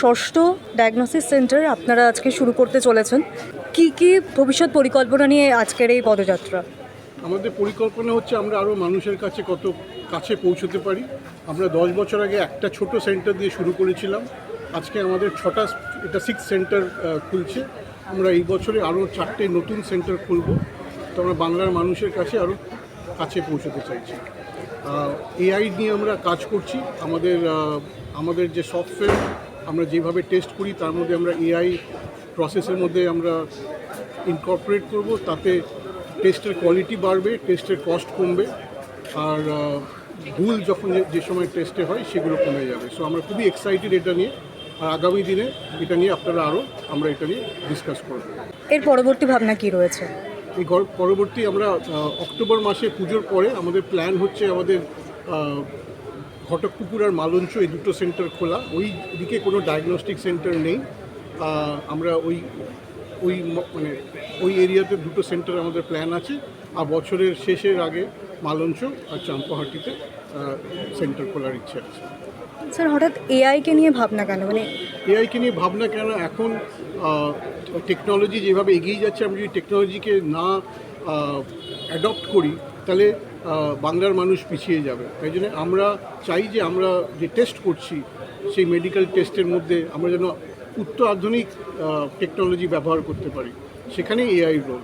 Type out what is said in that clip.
ষষ্ঠ diagnosis centre আপনারা আজকে শুরু করতে চলেছেন। কি কি ভবিষ্যৎ পরিকল্পনা নিয়ে আজকের এই পদযাত্রা? আমাদের পরিকল্পনা হচ্ছে আমরা আরও মানুষের কাছে কত কাছে পৌঁছতে পারি। আমরা দশ বছর আগে একটা ছোট সেন্টার দিয়ে শুরু করেছিলাম। আজকে আমাদের ছটা, এটা সিক্স সেন্টার খুলছে। আমরা এই বছরে আরও চারটে নতুন সেন্টার খুলব। তো আমরা বাংলার মানুষের কাছে আরও কাছে পৌঁছতে চাইছি। এআই নিয়ে আমরা কাজ করছি। আমাদের আমাদের যে সফটওয়্যার আমরা যেভাবে টেস্ট করি তার মধ্যে আমরা এআই প্রসেসের মধ্যে আমরা ইনকর্পোরেট করব তাতে টেস্টের কোয়ালিটি বাড়বে টেস্টের কস্ট কমবে আর ভুল যখন যে- সময় টেস্টে হয় সেগুলো কমে যাবে। সো আমরা খুবই এক্সাইটেড এটা নিয়ে আর আগামী দিনে এটা নিয়ে আপনারা আরও আমরা এটা নিয়ে ডিসকাস করব। এর পরবর্তী ভাবনা কি রয়েছে? এই পরবর্তী আমরা অক্টোবর মাসে পুজোর পরে আমাদের প্ল্যান হচ্ছে আমাদের ঘটকপুকুর আর মালঞ্চ এই দুটো সেন্টার খোলা। ওই দিকে কোনো ডায়াগনস্টিক সেন্টার নেই। আমরা ওই ওই মানে ওই এরিয়াতে দুটো সেন্টার আমাদের প্ল্যান আছে। আর বছরের শেষের আগে মালঞ্চ আর চাম্পাহাটিতে সেন্টার খোলার ইচ্ছে আছে। স্যার হঠাৎ এআইকে নিয়ে ভাবনা কেন? মানে এআইকে নিয়ে ভাবনা কেন? এখন টেকনোলজি যেভাবে এগিয়ে যাচ্ছে আমরা যদি টেকনোলজিকে না অ্যাডপ্ট করি তাহলে বাংলার মানুষ পিছিয়ে যাবে। তাই জন্য আমরা চাই যে আমরা যে টেস্ট করছি, সেই মেডিকেল টেস্টের মধ্যে আমরা যেন উত্তর আধুনিক টেকনোলজি ব্যবহার করতে পারি। সেখানেই এআই রোল